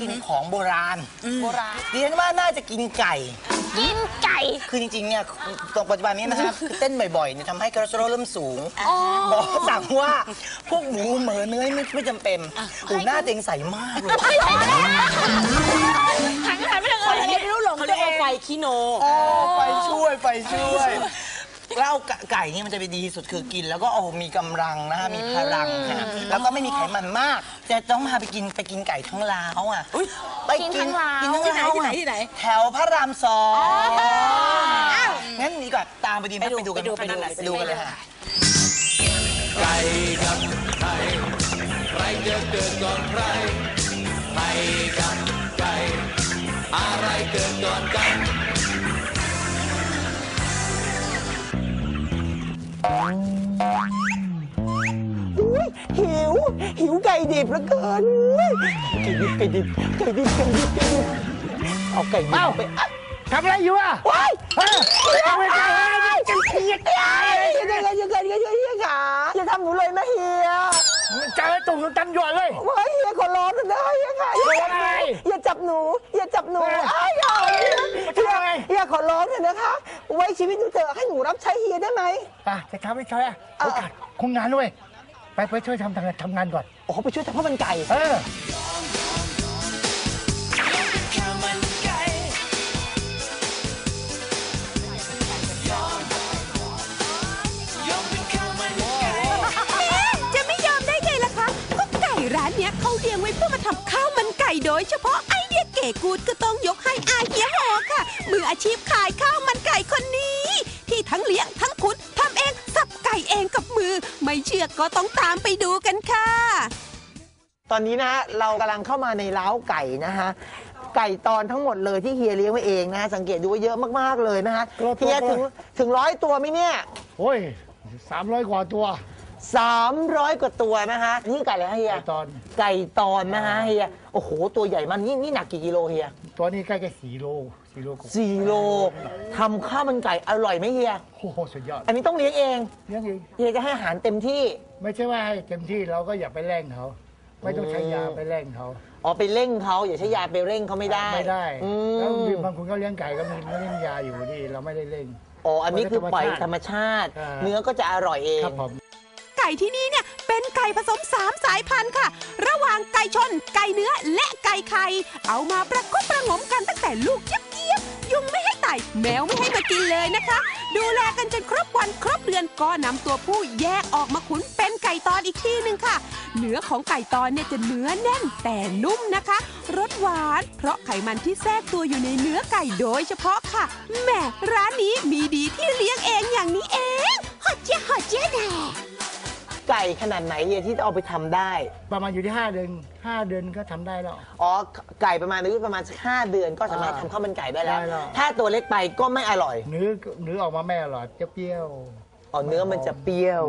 กินของโบราณโบราณดิฉันว่าน่าจะกินไก่ กินไก่ คือจริงๆเนี่ยตรงปัจจุบันนี้นะครับคือเต้นบ่อยๆเนี่ยทำให้คอเลสเตอรอลเริ่มสูงหมอสั่งว่าพวกหมูเหมือเนื้อไม่ไม่จำเป็นโอ้หน้าเต็งใสมากเลยหันหันไปทางคนอื่นนี้ไม่รู้หลงตัวเองไฟคิโนโอ้ไฟช่วยไฟช่วย แล้วเอาไก่เนี่ยมันจะไปดีที่สุดคือกิน แล้วก็เอามีกำลังนะฮะมีพลังฮะแล้วก็ไม่มีไขมันมาก จะต้องพาไปกินไปกินไก่ทั้งล้าวอะไปกินกินทั้งที่ไหนล้าวที่ไหนอะที่ไหน แถวพระรามสองงั้นนี่ก่อนตามไปดีไหมไปดูไปดูกันไปดูไปไปดูดูกันเลย ฮะหิว หิวไก่ดิบเหลือเกินไก่ดิบไก่ดิบไก่ดิบไก่ดิบไก่ดิบเอาไก่ดิบไปอะทำอะไรอยู่อะว้ายเฮ้ยเอาไปไกลเลยจะเคียดยังไงยังไงยังไงยังไงเฮียขาอย่าทำหนูเลยนะเฮียเจอตุ่มตันหยวนเลย ว้ายเฮียขอร้องนะเฮียขาโดนอะไรอย่าจับหนูอย่าจับหนูเฮ้ยอ้ายอย่า ชีวิตหนูเถอะให้หนูรับใช้เฮียได้ไหม ไป่ะจะทำให้ช่วยอะโอกาสคงงานด้วย ไปไปช่วยทำทำงานทำงานก่อน โอ้ไปช่วยทำข้าวมันไก่ เออ จะไม่ยอมได้ไงล่ะคะก็ไก่ร้านเนี้ยเขาเลี้ยงไว้เพื่อมาทำข้าวมันไก่โดยเฉพาะไอเดียเก๋กูดก็ต้องยกให้อาเฮียหอค่ะ มืออาชีพขายข้าวมันไก่คนนี้ ที่ทั้งเลี้ยงทั้งขุดทำเองสับไก่เองกับมือ ไม่เชื่อก็ต้องตามไปดูกันค่ะ ตอนนี้นะฮะเรากำลังเข้ามาในเล้าไก่นะฮะไก่ตอนทั้งหมดเลยที่เฮียเลี้ยงไว้เองนะฮะสังเกตดูว่าเยอะมากๆเลยนะฮะตัวตัวเฮียถึงถึงร้อยตัวไหมเนี่ย โอ้ยสามร้อยกว่าตัว 300 กว่าตัวนะฮะนี่ไก่อะไรฮะเฮียไก่ตอน ไก่ตอนนะฮะเฮียโอ้โห ตัวใหญ่มากนี่นี่หนักกี่กิโลเฮียตัวนี้ใกล้ๆสี่โลสี่โลกว่าสี่โลทำข้าวมันไก่อร่อยไหมเฮียโอ้โหสุดยอดอันนี้ต้องเลี้ยงเองเลี้ยงเองเฮียจะให้อาหารเต็มที่ ไม่ใช่ว่าให้เต็มที่เราก็อย่าไปแร่งเขาไม่ต้องใช้ยาไปแร่งเขาอ๋อไปเร่งเขาอย่าใช้ยาไปเร่งเขาไม่ได้ไม่ได้อืแล้วมมีบางคนเขาเลี้ยงไก่ก็มีเล่นยาอยู่นี่เราไม่ได้เล่นอ๋ออันนี้คือปล่อยธรรมชาติอ่าเนื้อก็จะอร่อยเองครับผมไก่ที่นี่เนี่ยเป็นไก่ผสม 3 สายพันธุ์ค่ะ ระหว่างไก่ชน ไก่เนื้อและไก่ไข่เอามาประกบประงมกันตั้งแต่ลูกเจี๊ยบๆยุงไม่ให้ไต่แมวไม่ให้มากินเลยนะคะ ดูแลกันจนครบวันครบเดือนก็นำตัวผู้แยกออกมาขุนเป็นไก่ตอนอีกทีหนึ่งค่ะ เนื้อของไก่ตอนเนี่ยจะเนื้อแน่นแต่นุ่มนะคะรสหวาน เพราะไขมันที่แทรกตัวอยู่ในเนื้อไก่โดยเฉพาะค่ะแหมร้านนี้มีดีที่เลี้ยงเองอย่างนี้เองฮอตเจ๊ฮอตเจ๊แน่ ไก่ขนาดไหนเฮียที่เอาไปทำได้ ประมาณอยู่ที่ห้าเดือนห้าเดือนก็ทำได้แล้ว อ๋อไก่ประมาณอายุประมาณสักห้าเดือนก็สามารถอ่าทำข้าวมันไก่ได้แล้ว ได้แล้ว ถ้าตัวเล็กไปก็ไม่อร่อยเนื้อเนื้อออกมาไม่อร่อยจะเปรี้ยวอ๋อเนื้อมันจะเปรี้ยว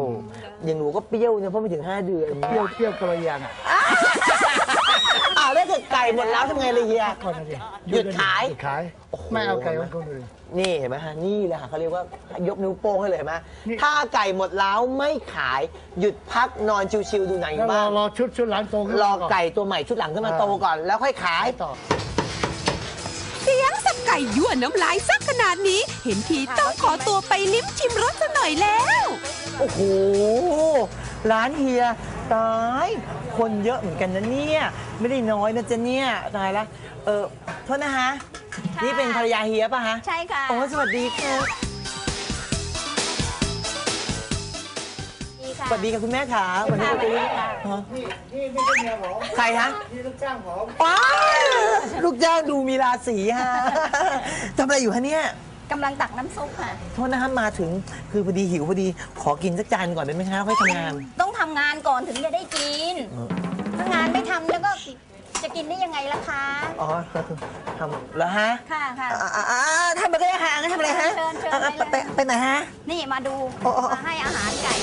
อย่างหนูก็เปรี้ยวเนี่ยเพราะไม่ถึง5เดือนเปรี้ยวเปรี้ยวกระยางอะอ้าวแล้วถ้าไก่หมดแล้วทำไงเลยเฮีย ก่อนนะดิหยุดขาย หยุดขาย ไม่เอาไก่ของคนอื่น นี่เห็นไหมฮะนี่แหละค่ะเขาเรียกว่ายกนิ้วโป้งให้เลยเห็นไหมนี่ ถ้าไก่หมดแล้วไม่ขายหยุดพักนอนชิวๆดูหนังอแล้วยู่รอบ้านรอชุดชุดหลังโตขึ้นรอมาอน ไก่ตัวใหม่ชุดหลังขึ้นมาอ่าโตก่อน แล้วค่อยขาย ต่อ เสียงสับไก่ยั่วน้ำลายสักขนาดนี้ เห็นทีต้องขอตัวไปลิ้มชิมรสซะหน่อยแล้ว โอ้โห ร้านเฮีย ตาย คนเยอะเหมือนกันนะเนี่ย ไม่ได้น้อยนะจ๊ะเนี่ยตายละเออโทษนะคะนี่เป็นภรรยาเฮียป่ะฮะใช่ค่ะ โอ้สวัสดีค่ะดีค่ะ สวัสดีค่ะคุณแม่ขาวันนี้ค่ะจะสวัสดีค่ะ ฮะนี่นี่ไม่ใช่เมียผมใครฮะนี่ลูกจ้างผมว้าวลูกจ้างดูมีราศีฮะทำอะไรอยู่ฮะเนี่ย กำลังตักน้ำซุปค่ะ โทษนะฮะมาถึงคือพอดีหิวพอดีขอกินสักจานก่อนได้ไหมคะค่อยทำงาน ต้องทำ งานก่อนถึงจะได้กิน ถ้างานไม่ทำแล้วก็จะกินได้ยังไงล่ะคะ อ๋อทำแล้วฮะค่ะค่ะ อ่าอ่าอ่าทำอะไรฮะงั้นทำอะไรฮะเชิญเชิญอะอะไปเลยไปไปไหนฮะ นี่มาดูโอ้โอ้ มาให้อาหารไก่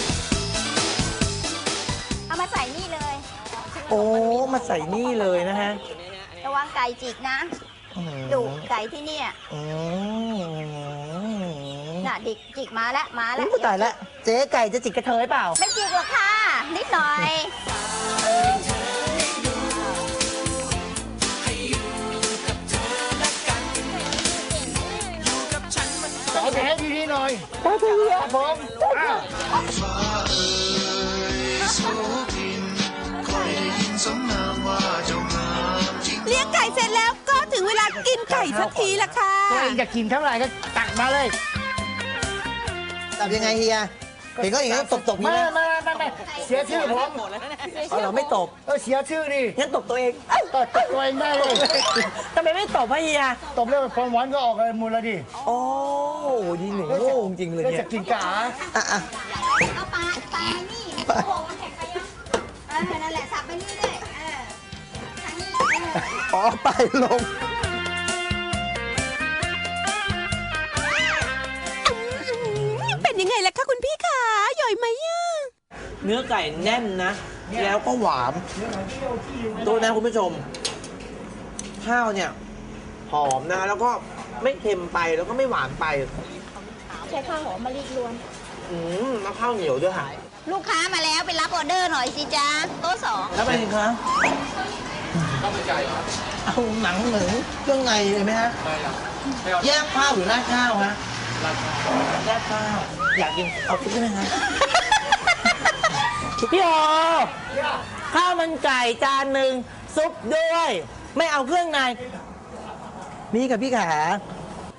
เอามาใส่นี่เลยโอ้มาใส่นี่เลยนะฮะระวังไก่จิกนะดุไก่ที่เนี่ยอืมน่ะดิกจิกมาแล้วมาแล้วอุ๊ยตายแล้วเจ๊ไก่จะจิกกระเทยเปล่า ไม่จิกหรอกค่ะ ไปเถอะเฮียผมอ้าวเลี้ยงไก่เสร็จแล้วก็ถึงเวลากินไก่สักทีละค่ะ ตัวเองจะกินเท่าไหร่ก็ตักมาเลยตับยังไงเฮีย เห็นก็อย่างนั้นตบตบๆไม่นี่นะ ไม่ไม่ไม่เสียชื่อผม เอาเหราไม่ตบเออเสียชื่อดิงั้นตบตัวเองเอ้ยตบตัวเองได้เลย ทำไมไม่ตบให้เฮียตบเรื่องความหวานก็ออกเลยมูลแล้วดิโอ้ดีหนึ่งโง่จริงเลยแล้วเนี่จะยกินกาอะอะเอาปลาปลานี่โอ้โหมันแข็งไปยังเออนั่นแหละสับไปเรื่อยๆเออทางนี้เออ อ๋อไปลง เป็นยังไงล่ะคะคุณพี่ขาหย่อยไหมอะเนื้อไก่แน่นนะ แล้วก็หวานดูนะคุณผู้ชม ข้าวเนี่ย หอมนะ แล้วก็ไม่เค็มไปแล้วก็ไม่หวานไป ใช้ข้าวหอมมะลิรวน อืมแล้วข้าวเหนียวด้วยค่ะลูกค้ามาแล้วไปรับออเดอร์หน่อยสิจ๊ะโต๊ะสองแล้วเป็นไงคะข้าวมันไก่ครับเอาหนังหมูเครื่องในเลยไหมฮะแยกข้าวหรือราดข้าวฮะราดข้าวอยากกินเอาคิดได้ไหมฮะ พี่โอข้าวมันไก่จานหนึ่งซุปด้วย ไม่เอาเครื่องในมีกับพี่ขา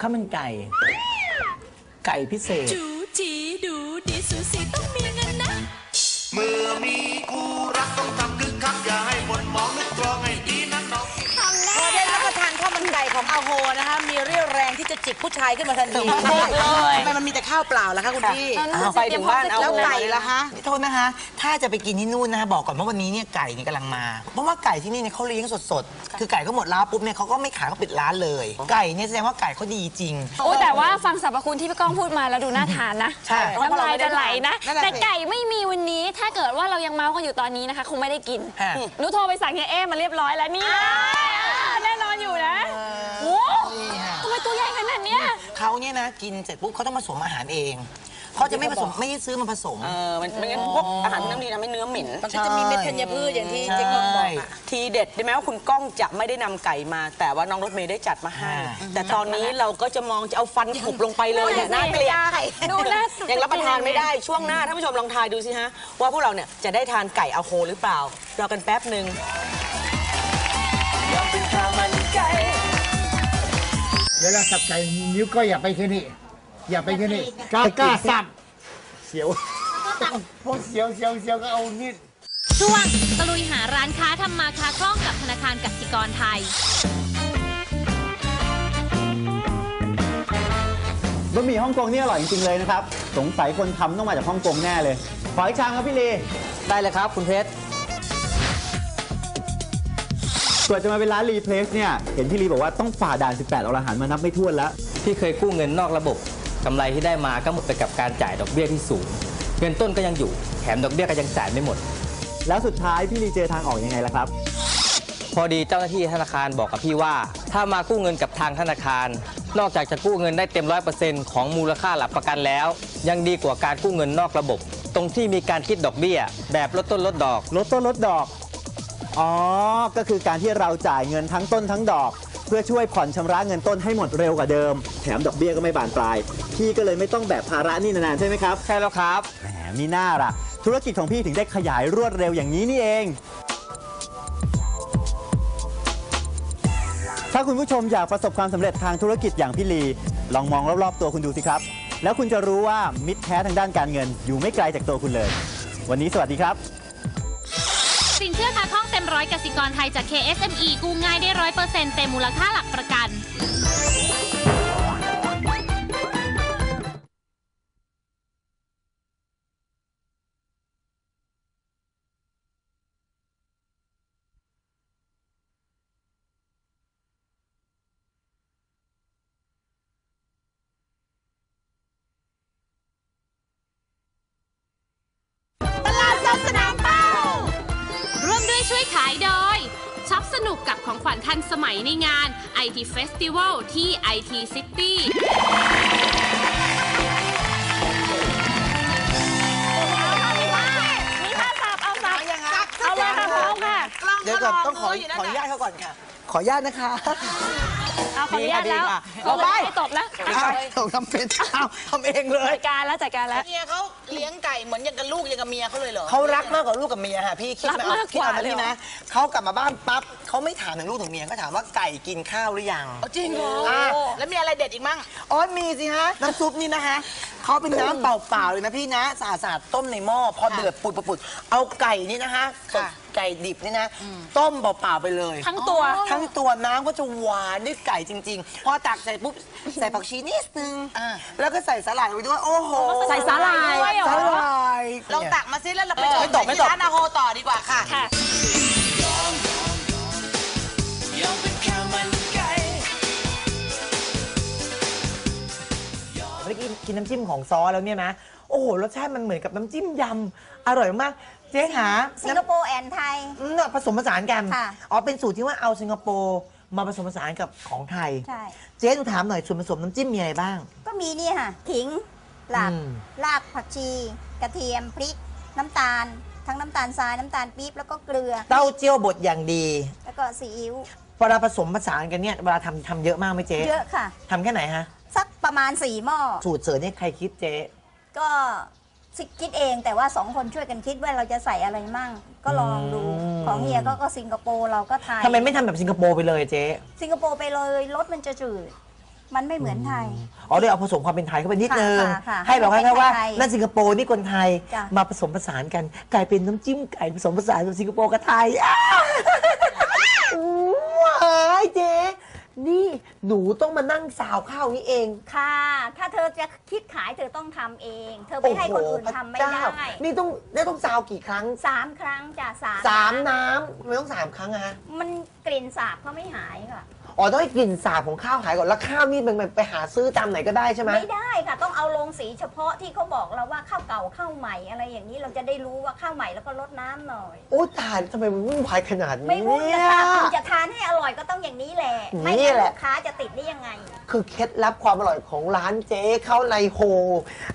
ข้าวมันไก่ ไก่พิเศษ จูจีดูดีสูสีต้องมีเงินนะ เมื่อมีคู่รักต้องทำคึกคักอย่าให้ ข้าวมันไก่ของอาโฮนะคะมีเรี่ยวแรงที่จะจิกผู้ชายขึ้นมาทันทีถูกต้องเลยทำไมมันมีแต่ข้าวเปล่าล่ะคะคุณพี่อ้าวไปถึงบ้านเอาแล้วโฮไก่เลยล่ะคะโทษนะคะ ถ้าจะไปกินที่นู่นนะคะบอกก่อนว่าวันนี้เนี่ยไก่เนี่ยกำลังมา เพราะว่าไก่ที่นี่เนี่ยเขาเลี้ยงสดๆ คือไก่เขาหมดร้านปุ๊บเนี่ยเขาก็ไม่ขายเขาปิดร้านเลย ไก่เนี่ยแสดงว่าไก่เขาดีจริงโอ้แต่ว่าฟังสรรพคุณที่พี่ก้องพูดมาแล้วดูน่าทานนะใช่น้ำลายจะไหลนะนั่นน่ะสิแต่ไก่ไม่มีวันนี้ถ้าเกิดว่าเรายังเมาส์กันอยู่ตอนนี้นะคะ คงไม่ได้กินฮะหนูโทรไปสั่งเฮียเอมาเรียบร้อยแล้วนี่แน่นอนอยู่นะโอ้ นี่ค่ะ ทำไมตัวใหญ่ขนาด เนี้ยเขาเนี่ยนะกินเสร็จปุ๊บเขาต้องผสมอาหารเองเขาจะไม่ผสมไม่ได้ซื้อมาผสม เออมันไม่งั้นพวกอาหารพวกน้ำดีทำให้เนื้อเหม็น มันก็ใช่จะมีเม็ดธัญพืชอย่างที่เจ๊ก้องบอกอะ ทีเด็ดได้ไหมว่าคุณก้องจะไม่ได้นำไก่มา แต่ว่าน้องรถเมย์ได้จัดมาให้ แต่ตอนนี้เราก็จะมองจะเอาฟันขุบลงไปเลยเนี่ยน่าเกลียดดูน่ายังรับประทานไม่ได้ช่วงหน้าท่านผู้ชมลองทายดูสิฮะ ว่าพวกเราเนี่ยจะได้ทานไก่อาโฮหรือเปล่ารอกันแป๊บหนึ่ง เวลาสับไก่นิ้วก็อย่าไปแค่นี้อย่าไปแค่นี้กล้ากล้าสับเสียวพวกเสียวเสียวเสียวก็เอามีดช่วงตะลุยหาร้านค้าทำมาค้าคล่องกับธนาคารกสิกรไทยบะหมี่ฮ่องกงนี่อร่อยจริงๆเลยนะครับ สงสัยคนทำต้องมาจากฮ่องกงแน่เลย ขออีกชามครับพี่ลีได้เลยครับคุณเพชร กว่าจะมาเป็นร้านรีเพลสเนี่ย เห็นพี่ลีบอกว่าต้องฝ่าด่าน 18อรหันต์มานับไม่ถ้วนแล้วที่เคยกู้เงินนอกระบบกำไรที่ได้มาก็หมดไปกับการจ่ายดอกเบี้ยที่สูง เงินต้นก็ยังอยู่แถมดอกเบี้ยก็ยังจ่ายไม่หมด แล้วสุดท้ายพี่ลีเจอทางออกยังไงล่ะครับ พอดีเจ้าหน้าที่ธนาคารบอกกับพี่ว่า ถ้ามากู้เงินกับทางธนาคาร นอกจากจะกู้เงินได้เต็มร้อยเปอร์เซ็นต์ของมูลค่าหลักประกันแล้ว ยังดีกว่าการกู้เงินนอกระบบ ตรงที่มีการคิดดอกเบี้ย แบบลดต้นลดดอก ลดต้นลดดอก อ๋อ ก็คือการที่เราจ่ายเงินทั้งต้นทั้งดอก เพื่อช่วยผ่อนชำระเงินต้นให้หมดเร็วกว่าเดิม แถมดอกเบี้ยก็ไม่บานปลาย พี่ก็เลยไม่ต้องแบกภาระหนี่นานๆใช่ไหมครับใช่แล้วครับแหมมีหน้าล่ะ ธุรกิจของพี่ถึงได้ขยายรวดเร็วอย่างนี้นี่เอง ถ้าคุณผู้ชมอยากประสบความสำเร็จทางธุรกิจอย่างพี่ลี ลองมองรอบๆตัวคุณดูสิครับ แล้วคุณจะรู้ว่ามิตรแท้ทางด้านการเงิน อยู่ไม่ไกลจากตัวคุณเลย วันนี้สวัสดีครับ สินเชื่อค้าคล่องเต็ม ร้อยกสิกรไทยจาก KSME กู้ง่ายได้ร้อยเปอร์เซ็นต์เต็มมูลค่าหลักประกัน ของขวัญทันสมัยในงาน IT Festival ที่ IT City มีท่าสับเอาสับเอาเลยค่ะพร้อมค่ะ เดี๋ยวก่อนต้องขอขออนุญาตเขาก่อนค่ะ ขออนุญาตนะคะ เอาขออนุญาตแล้วเราไปให้ตบแล้วเอาทำเป็นเอาทำเองเลยจัดการแล้วจัดการแล้ว เมียเขาเลี้ยงไก่เหมือนอย่างกับลูกอย่างกับเมียเขาเลยเหรอเขารักมากกว่าลูกกับเมียค่ะพี่คิดไหมรักมากกว่าคิดเอเลยเหรอนะเขากลับมาบ้านปั๊บเขาไม่ถามถึงลูกถึงเมียเขาถามว่าไก่กินข้าวหรือยังจริงเหรออะ แล้วมีอะไรเด็ดอีกมั่ง อ๋อมีสิฮะน้ำซุปนี่นะฮะเขาเป็นน้ำเปล่าๆเลยนะพี่นะสะอาดๆต้มในหม้อพอเดือดปุดปุดๆเอาไก่นี่นะฮะค่ะ ไก่ดิบนี่นะ ต้มเปล่าๆไปเลย ทั้งตัว ทั้งตัวน้ำก็จะหวานด้วยไก่จริง ๆ พอตักใส่ปุ๊บใส่ผักชีนิดนึงอ่า แล้วก็ใส่สาหร่ายไปด้วยโอ้โหใส่สาหร่ายด้วยเหรอสาหร่ายลองตักมาซิแล้วเราไปไม่ตกไม่ตกที่ร้านอาโฮต่อดีกว่าค่ะ ค่ะ เมื่อกี้กินน้ำจิ้มของซอสแล้วเนี่ยนะ โอ้โหรสชาติมันเหมือนกับน้ำจิ้มยำอร่อยมากเจ๊หาสิงคโปร์แอนไทยอืมเนี่ยผสมผสานกันค่ะ อ๋อเป็นสูตรที่ว่าเอาสิงคโปร์ มาผสมผสานกับของไทย ใช่ เจ๊หนูถามหน่อยส่วนผสมน้ำจิ้มมีอะไรบ้าง ก็มีนี่ค่ะขิงหลักอืม รากผักชี กระเทียมพริก น้ำตาล ทั้งน้ำตาลทรายน้ำตาลปี๊บแล้วก็เกลือ เต้าเจี้ยวบดอย่างดีแล้วก็ซีอิ๊วเวลาผสมผสานกันเนี่ยเวลาทำทำเยอะมากไหมเจ๊เยอะค่ะ ทำแค่ไหนฮะ สักประมาณสี่หม้อ สูตรเสริมเนี่ยใครคิดเจ๊ก็ คิดเองแต่ว่าสองคนช่วยกันคิดว่าเราจะใส่อะไรมั่ง ก็ลองดูอืม ของเฮียก็ก็สิงคโปร์เราก็ไทยทำไมไม่ทำแบบสิงคโปร์ไปเลยเจ๊สิงคโปร์ไปเลยรสมันจะจืด มันไม่เหมือนไทย อ๋อเดี๋ยวเอาผสมความเป็นไทยเข้าไปนิดนึง ค่ะค่ะให้เราให้แค่เป็นว่าไทยนั่นสิงคโปร์นี่คนไทยจ้ะ มาผสมผสานกัน กลายเป็นน้ำจิ้มไก่ผสมผสานกับสิงคโปร์กับไทยอ้าว้ายเจ๊ นี่หนูต้องมานั่งสาวข้าวนี้เองค่ะ ถ้าเธอจะคิดขายเธอต้องทำเอง เธอไปให้คนอื่นทำไม่พระได้เจ้านี่ต้องได้ต้องสาวกี่ครั้งสามครั้งจ้ะสามสามน้ำทำไมต้องสามครั้งอะฮะ มันกลิ่นสาบเขาไม่หายค่ะ อ๋อต้องให้กลิ่นสาบของข้าวหายก่อนแล้วข้าวนี่มันไปหาซื้อตามไหนก็ได้ใช่ไหม ไม่ได้ค่ะ ต้องเอาลงสีเฉพาะที่เขาบอกเราว่าข้าวเก่าข้าวใหม่อะไรอย่างนี้เราจะได้รู้ว่าข้าวใหม่แล้วก็ลดน้ำหน่อย โอ้ตายทำไมมันวุ่นวายขนาดนี้ไม่วุ่นเนี่นะยคะคุณจะทานให้อร่อยก็ต้องอย่างนี้แหละ ไม่นี่งั้นแหละ ลูกค้าจะติดได้ยังไง คือเคล็ดลับความอร่อยของร้านเจ๊ข้าวในโฮ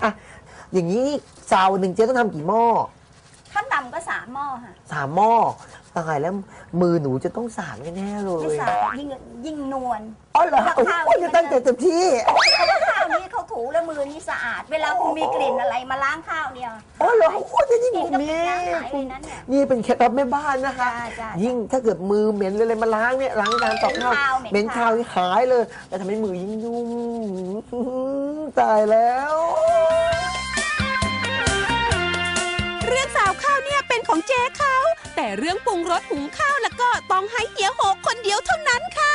อะอย่างนี้ซาวหนึ่งเจ๊ต้องทำกี่หม้อขั้นต่ำก็สามหม้อค่ะสามหม้อ ตายแล้วมือหนูจะต้องสานแน่ๆเลไม่ยสามยิ่งยิ่งนวล อ๋อเหรอถ้าโอ้ข้าวโหจะตั้งใจเต็มที่เพราะว่าข้าวนี้เขาถูแล้วมือนี้สะอาด เวลาคุณมีกลิ่นอะไรมาล้างข้าวเนี่ยอ๋อเหรอโคตรจะยิ่งกลิ่นก็มีเป็นน้ำหายเลยนั้นเนี่ย นี่เป็นเคล็ดลับแม่บ้านนะคะ จ้าจ้ายิ่งถ้าเกิดมือเหม็นเลยมาล้างเนี่ยล้างจานตอกข้าวเหม็เหม็นนข้าข้าว วนี่หายเลยแล้วทำให้มือยิ่งนุ่มตายแล้ว เรื่องสาวข้าวเนี่ย เรื่องปรุงรสหุงข้าวแล้วก็ต้องให้เฮียโหกคนเดียวเท่านั้นค่ะ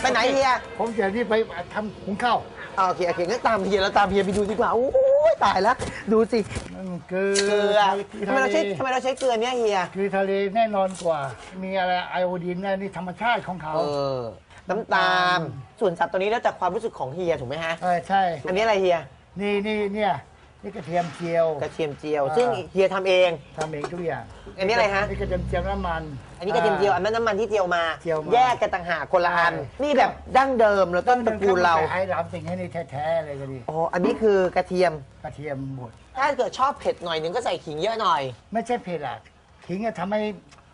ไปไหนเฮียผมจะรีบไปทำหุงข้าวอ่าโอเคโอเคงั้นตามเฮียแล้วตามเฮียไปดูดีกว่าโอ้ยตายแล้วดูสินั่นคือเกลือคือทำไมทะเราเลใช้ทำไมเราใช้เกลือเนี่ยเฮียคือทะเลแน่นอนกว่า มีอะไรไอโอดีนเนี่ยนี่ธรรมชาติของเขา เออ น้ำตาลส่วนสัตว์ตัวนี้แล้วแต่ความรู้สึกของเฮียถูกไหมฮะ เออใช่ อันนี้อะไรเฮีย นี่นี่เนี่ย นี่กระเทียมเจียว กระเทียมเจียว อ่า ซึ่งเฮียทำเอง ทำเองทุกอย่างอันนี้อะไรฮะ นี่กระเทียมเจียวน้ำมัน อันนี้กระเทียมเจียวอันนั้นน้ำมันที่เจียวมา เจียวมาแยกกันต่างหากคนละอัน ใช่ นี่แบบดั้งเดิมแล้วต้นตระกูลเรา ไอ้รำสิ่งให้นี่แท้ๆเลยก็ดีอ๋อ อันนี้คือกระเทียม กระเทียมบดถ้าเกิดชอบเผ็ดหน่อยนึงก็ใส่ขิงเยอะหน่อย ไม่ใช่เผ็ดอะขิงจะทำให้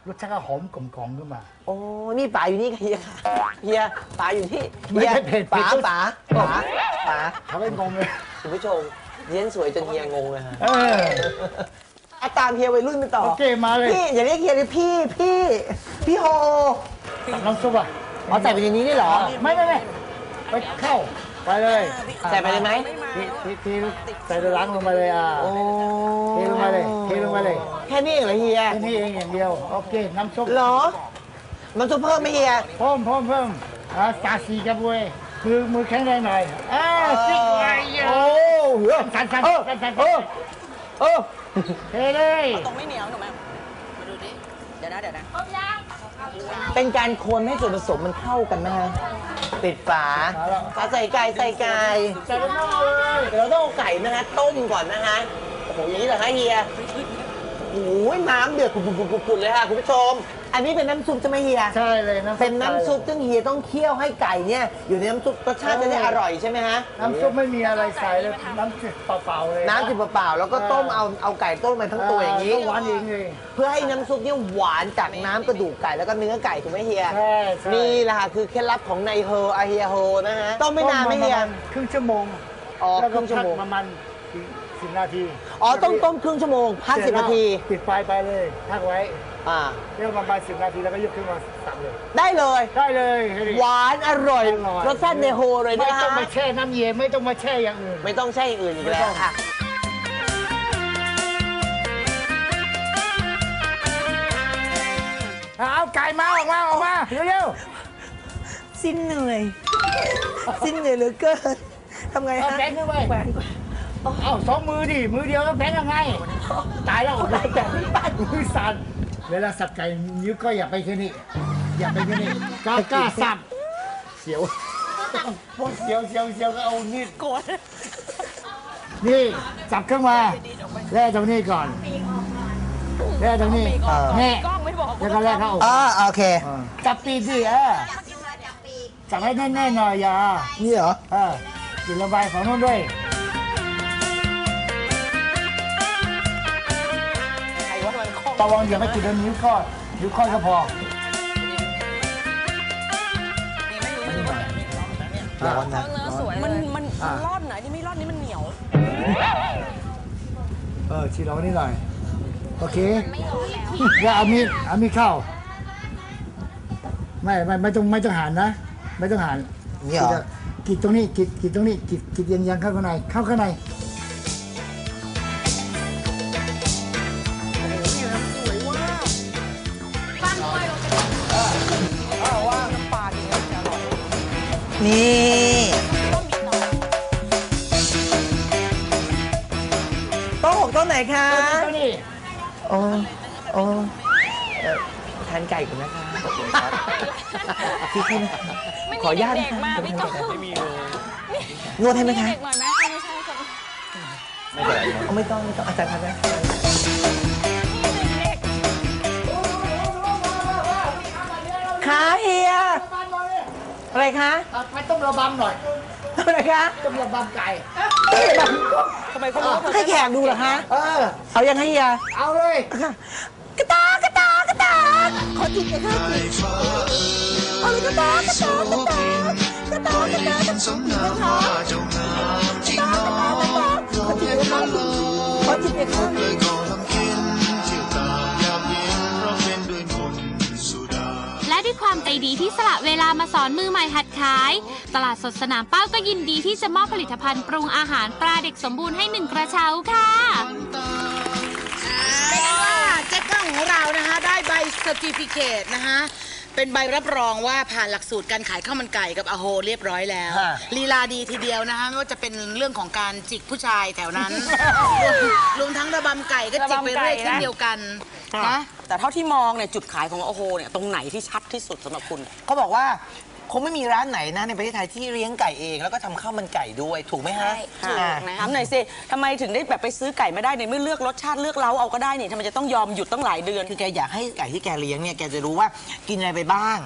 รสชาติหอมกลมกล่อมขึ้นมา โอ้ นี่ป๋าอยู่นี่ค่ะเฮียค่ะเฮียป๋าอยู่นี่ไม่ใช่เผ็ดป๋าเผ็ดป๋าป๋าป๋าทำให้งงเลย คุณผู้ชม เรียนสวยจนเฮียงงเลยฮะเอออะตามเฮียวัยรุ่นไปต่อ โอเคมาเลยพี่อย่าเรียกเฮียเลยพี่พี่ พี่โฮน้ำซุปอะอ๋อใส่ไปในนี้นี่เหรอ ไม่ไม่ไม่ไปเข้าไปเลยใส่ไปเลยไหมทีทีทีใส่ตัวล้างลงไปเลยอะโอ้เทลงมาเลยเทลงมาเลยแค่นี้เองเหรอเฮียแค่นี้เองอย่างเดียวโอเคน้ำซุปเหรอน้ำซุปเพิ่มไหมเฮียเพิ่มเพิ่มเพิ่มอ่าสาสีกับเวยมือมือแข็งแรงหน่อยอ่าซิกไว้เยอะโอ้เหือสั่นสั่นเออสั่นสั่นเออเออเทเลย ตรงไม่เหนียวหนูแม่มาดูดิ เดี๋ยวนะเดี๋ยวนะ เป็นการคนให้ส่วนผสมมันเข้ากันนะฮะปิดฝาฝาใส่ไก่ใส่ไก่ใส่ลงมาเลยเดี๋ยวเราต้องเอาไก่นะฮะต้มก่อนนะฮะโอ้โหอย่างนี้เหรอฮะเฮียน้ำเดือดปุดๆๆๆเลยค่ะคุณผู้ชม อันนี้เป็นน้ำซุปใช่ไหมเฮีย ใช่เลยนะเป็นน้ำซุปซึ่งเฮียต้องเคี่ยวให้ไก่เนี่ยอยู่ในน้ำซุปรสชาติจะได้อร่อยใช่ไหมฮะ น้ำซุปไม่มีอะไรใส่เลยน้ำซุปเปล่าๆเลยน้ำจิบเปล่าๆแล้วก็ต้มเอาเอาไก่ต้มมาทั้งตัวอย่างนี้นี้หวานเองเลยเพื่อให้น้ำซุปเนี่ยหวานจากน้ำกระดูกไก่แล้วก็เนื้อไก่ถูกไหมเฮียใช่ใช่นี่แหละค่ะคือเคล็ดลับของนายเฮออาเฮียเฮอนะฮะต้มไม่นานไหมเฮียประาณครึ่งชั่วโมงอ๋อแล้วคก็รึ่งชั่วโมงพักประมาณสิบนาที อ๋อ ต้องต้มครึ่งชั่วโมงพักสิบนาที ปิดไฟไปเลยพักไว้ อ่าเรียกประมาณสิบนาทีแล้วก็ยกขึ้นมาสับเลย ได้เลย ได้เลยหวานอร่อยอร่อย รสชาติในโฮเลยไม่นะต้องฮะมาแช่น้ำเย็นไม่ต้องมาแช่อย่างอื่น ไม่ต้องใช่อย่างอื่นอีกแล้วค่ะเอาไก่มาออกมาออกมาเร็วสิ้นเหนื่อย สิ้นเหนื่อยเหลือเกินทำไงๆเอาฮะแบงค์ขึ้นไปเอาสองมือดิมือเดียวแล้วแบงค์ยังไงตายแล้วออกได้แบบนี้บ้านมือสั่น เวลาสับไก่นิ้วก็อย่าไปแค่นี้อย่าไปแค่นี้กล้ากล้าสับเสียวพวกเสียวเสียวเสียวก็เอามีดโกรธนี่จับขึ้นมาแล่ตรงนี้ก่อนแล่ตรงนี้แน่กล้องไม่บอกแล้วก็แล่เข้าอกอ่าโอเคอ่าจับปีกสิเออจับให้แน่ๆหน่อยอย่านี่เหรอเออกินระบายของโน้นด้วย ระวังอย่าไปติดโดนนิ้วก้อยนิ้วก้อยก็พอร้อนนะเนื้อสวยมันเลยมันมันร่อนไหนนี่ไม่ร่อนนี่มันเหนียว เออชีเรานี่หน่อยโอเคแล้วเอามีดเอามีดเข้า ไม่ไม่ไม่ต้องไม่ต้องหันนะ ไม่ต้องหันนี่เหรอกรีดตรงนี้กรีดกรีดตรงนี้กรีดกรีดยังยังเข้าข้างในเข้าข้างใน นี่โต๊ะหกโต๊ะไหนคะตรงนี้โอ้โอ้เอ่อทานไก่ก่อนนะคะพี่ให้นะขออนุญาตเด็กๆมาพี่ก้องนวดให้ไหมคะเด็กหน่อยไหมเอาไม่ใช่คนเอาไม่ต้องไม่ต้องอาจารย์ทำได้ขาเฮีย อะไรคะเอาไปต้มระบำหน่อยอะไรคะต้มระบำไก่ทำไมเขารู้ว่าเธอให้แขกดูเหรอคะ เออ เอายังไงเฮียเอาเลยกระตากกระตากกระตากขอจิบหน่อยค่ะเอาเลยกระตากกระตากกระตากกระตากกระตากกระตากกระตากกระตากกระตากขอจิบหน่อยค่ะขอจิบหน่อยค่ะ ด้วยความใจดีที่สละเวลามาสอนมือใหม่หัดขาย ตลาดสดสนามเป้าก็ยินดีที่จะมอบผลิตภัณฑ์ปรุงอาหารปลาเด็กสมบูรณ์ให้หนึ่งกระเช้าค่ะ เป็นอันว่าเจ๊ก้องของเรานะคะ ได้ใบเซอร์ติฟิเคตนะคะ เป็นใบรับรองว่าผ่านหลักสูตรการขายข้าวมันไก่กับอาโฮเรียบร้อยแล้ว ฮะ ลีลาดีทีเดียวนะคะ ไม่ว่าจะเป็นเรื่องของการจิกผู้ชายแถวนั้น รวมทั้งระบำไก่ก็จิกไปเรื่อยระบำไก่นะเช่นเดียวกันนะ แต่เท่าที่มองเนี่ยจุดขายของโอโฮเนี่ยตรงไหนที่ชัดที่สุดสำหรับคุณ เขาบอกว่าคงไม่มีร้านไหนนะในประเทศไทยที่เลี้ยงไก่เอง แล้วก็ทำข้าวมันไก่ด้วยถูกไหมฮะถูกอ่า นะ ถามหน่อยสิทำไมถึงได้แบบไปซื้อไก่ไม่ได้ในเมื่อเลือกรสชาติเลือกเล้าเอาก็ได้นี่ทำไมจะต้องยอมหยุดตั้งหลายเดือน คือแกอยากให้ไก่ที่แกเลี้ยงเนี่ยแกจะรู้ว่ากินอะไรไปบ้าง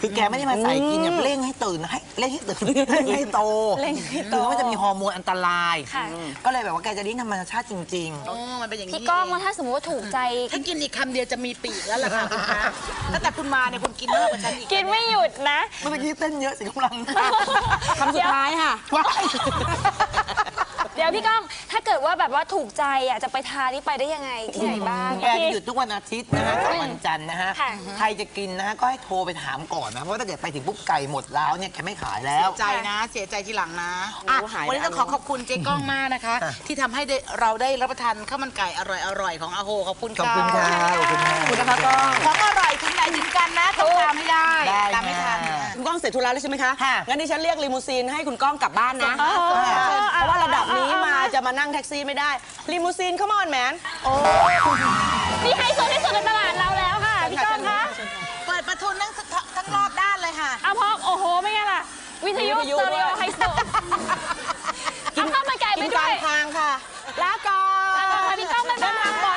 คือแกไม่ได้มาใส่กินแบบเร่งให้ตื่นให้เร่งให้ตื่นเร่งให้โตเร่งให้โต คือมันจะมีฮอร์โมนอันตราย ค่ะ ก็เลยแบบว่าแกจะเลี้ยงธรรมชาติจริงโอ้มันเป็นอย่างนี้พี่ก้องเว่าถ้าสมมติว่าถูกใจ ถ้ากินอีกคำเดียวจะมีปีกแล้วล่ะค่ะคุณคะตั้งแต่คุณมาเนี่ยคุณกินมากกว่าฉันอีกกินไม่หยุดนะๆเมื่อกี้เต้นเยอะสิกำลังคำสุดท้ายค่ะ ว้าย เดี๋ยวพี่ก้อง ถ้าเกิดว่าแบบว่าถูกใจอะจะไปทานนี่ไปได้ยังไงที่ไหนบ้าง แกจะหยุดทุกวันอาทิตย์นะฮะกับวันจันทร์นะฮะ ค่ะ ใครจะกินนะฮะ ก็ให้โทรไปถามก่อนนะ เพราะว่าถ้าเกิดไปถึงปุ๊บไก่หมดแล้วเนี่ยแกไม่ขายแล้ว ใจนะเสียใจทีหลังนะอะโอ้หายไปวันนี้ต้องขอขอบคุณเจ๊ก้องมากนะคะ ค่ะ ที่ทำให้ได้เราได้รับประทานข้าวมันไก่อร่อยๆของอาโฮขอบคุณขอบคุณค่ะ ขอบคุณค่ะ ขอบคุณนะคะก้องของอร่อยถึง ไหนถึงกันนะต้องตามให้ได้ได้ตามไม่ทันค่ะ คุณก้องเสร็จธุระแล้วใช่ไหมคะค่ะงั้นดิฉันเรียกลิมูซีนให้คุณก้องกลับบ้านนะอ๋อเพราะว่าระดับนี้มาจะมานั่งแท็กซี่ไม่ได้ลิมูซีน come on man นี่ไฮโซที่สุดในตลาดเราแล้วค่ะพี่ก้องคะเปิดประทุนทั้งทั้งรอบด้านเลยค่ะ เอาพร้อมโอ้โหไม่งั้นล่ะ วิทยุวิทยุ สเตอริโอด้วยไฮโซเอาข้าวมันไก่ไปกินด้กาวยรทางค่ะลาก่อน